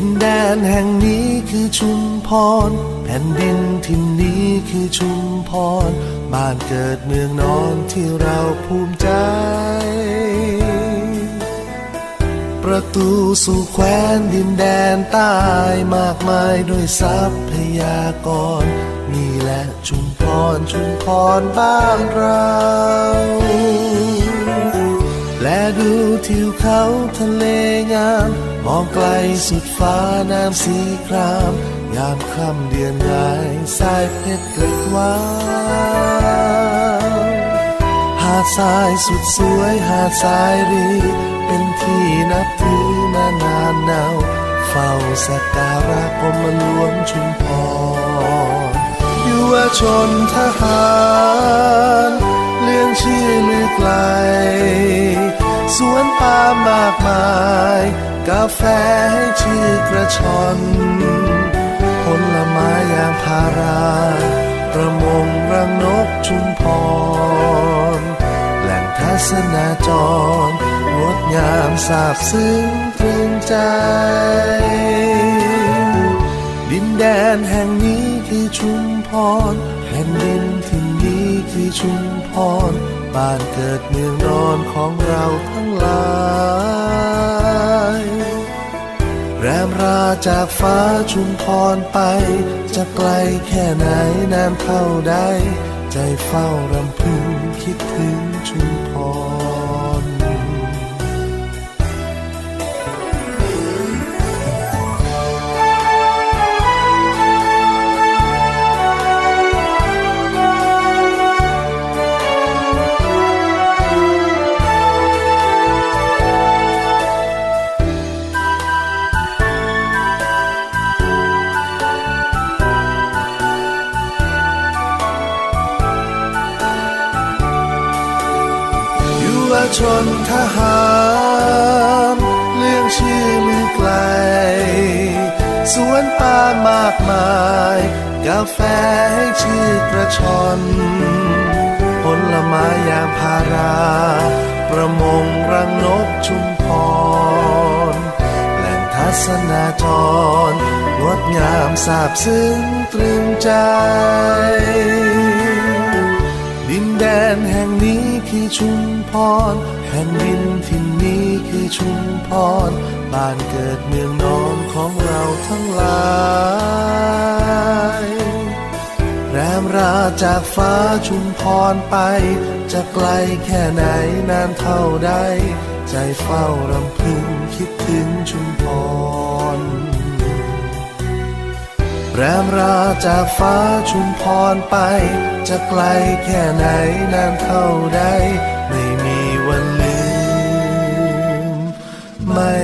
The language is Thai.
ดินแดนแห่งนี้คือชุมพร แผ่นดินที่นนี้คือชุมพร บ้านเกิดเมืองนอนที่เราภูมิใจ ประตูสู่แคว้นดินแดนใต้มากมายด้วยทรัพยากร นี่แหละชุมพรชุมพรบ้านเรา ลดูทิวเขาทะเลงาม มองไกลสุดฟ้าน้ำสีคราม ยามค่ำเดือนงายสายเพชรเกล็ดวาวหาดทรายสุดสวยหาดทรายรี เป็นที่นับถือมานานนาวเฝ้าสักการะกรมหลวงชุมพรยุวชนทหารเลื่องชื่อลือไกล สวนปามากมาย กาแฟให้ชื่อกระชอนผลไม้ยางพารา ประมงรังนกชุมพร แหล่งทัศนาจรงดงามสาบซึ้งตรึงใจ ดินแดนแห่งนี้คือชุมพรแผ่นดินที่นนี้คือชุมพรบ้านเกิดเมืองนอนของเราทั้ง จากฟ้าชุมพรไป จะไกลแค่ไหนนานเท่าใด ใจเฝ้ารำพึงคิดถึงชุมพร วชนทหารเรื่องชื่อลือไกล สวนปามมากมาย กาแฟให้ชื่อกระชอนผลไม้ยางพารา ประมงรังนกชุมพร แหล่งทัศนาจรงดงามสาบซึ้งตรึงใจ ดินแดนแห่งนี้คือชุมพร แผ่นดินที่นนี้คือชุมพร บ้านเกิดเมืองนอนของเราทั้งหลายแรมราจากฟ้าชุมพรไป จะไกลแค่ไหนนานเท่าใด ใจเฝ้ารำพึงคิดถึงชุมพร แรมราจากฟ้าชุมพรไป จะไกลแค่ไหนนานเท่าใด ไม่มีวันลืม ไม่